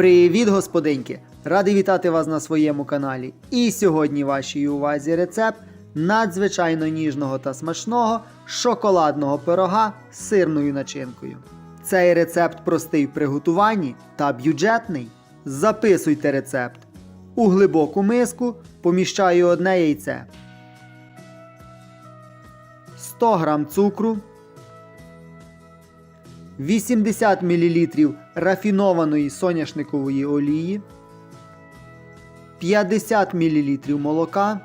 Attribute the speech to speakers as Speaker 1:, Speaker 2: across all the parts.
Speaker 1: Привіт, господинки! Радий вітати вас на своєму каналі. І сьогодні вашій увазі рецепт надзвичайно ніжного та смачного шоколадного пирога з сирною начинкою. Цей рецепт простий в приготуванні та бюджетний. Записуйте рецепт. У глибоку миску поміщаю одне яйце, 100 г цукру, 80 мл рафінованої соняшникової олії, 50 мл молока,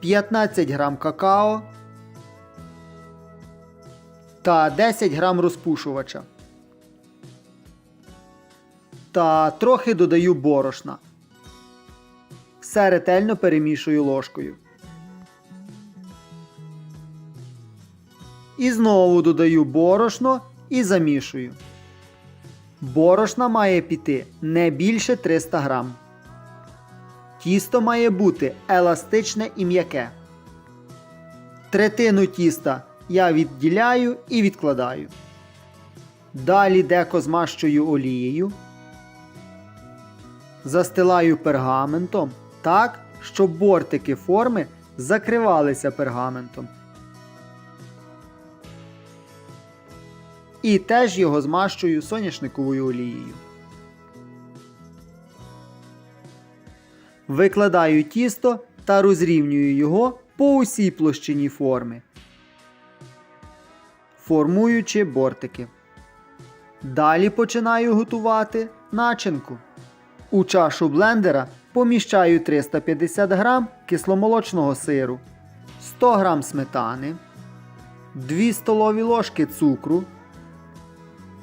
Speaker 1: 15 г какао та 10 г розпушувача. Та трохи додаю борошна. Все ретельно перемішую ложкою. І знову додаю борошно і замішую. Борошна має піти не більше 300 грам. Тісто має бути еластичне і м'яке. Третину тіста я відділяю і відкладаю. Далі деко змащую олією. Застилаю пергаментом так, щоб бортики форми закривалися пергаментом. І теж його змащую соняшниковою олією. Викладаю тісто та розрівнюю його по усій площині форми, формуючи бортики. Далі починаю готувати начинку. У чашу блендера поміщаю 350 г кисломолочного сиру, 100 г сметани, 2 столові ложки цукру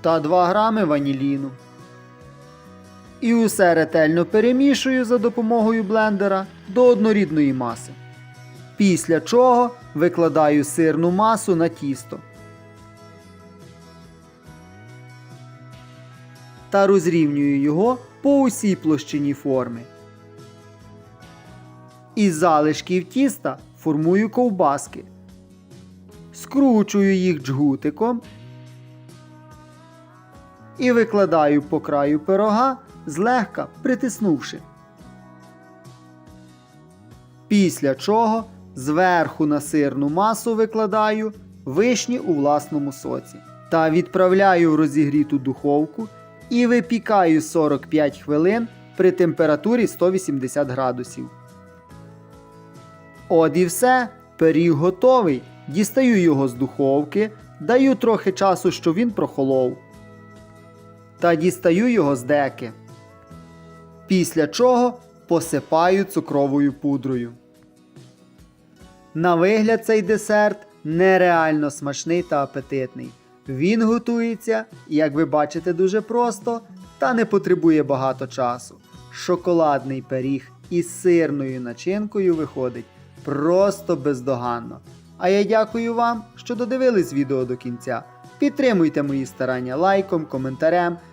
Speaker 1: та 2 грами ваніліну. І усе ретельно перемішую за допомогою блендера до однорідної маси. Після чого викладаю сирну масу на тісто. Та розрівнюю його по усій площині форми. Із залишків тіста формую ковбаски. Скручую їх джгутиком і викладаю по краю пирога, злегка притиснувши. Після чого зверху на сирну масу викладаю вишні у власному соці та відправляю в розігріту духовку і випікаю 45 хвилин при температурі 180 градусів. От і все, пиріг готовий. Дістаю його з духовки, даю трохи часу, щоб він прохолов. Та дістаю його з деки. Після чого посипаю цукровою пудрою. На вигляд цей десерт нереально смачний та апетитний. Він готується, як ви бачите, дуже просто та не потребує багато часу. Шоколадний пиріг із сирною начинкою виходить просто бездоганно. А я дякую вам, що додивились відео до кінця. Підтримуйте мої старання лайком, коментарем,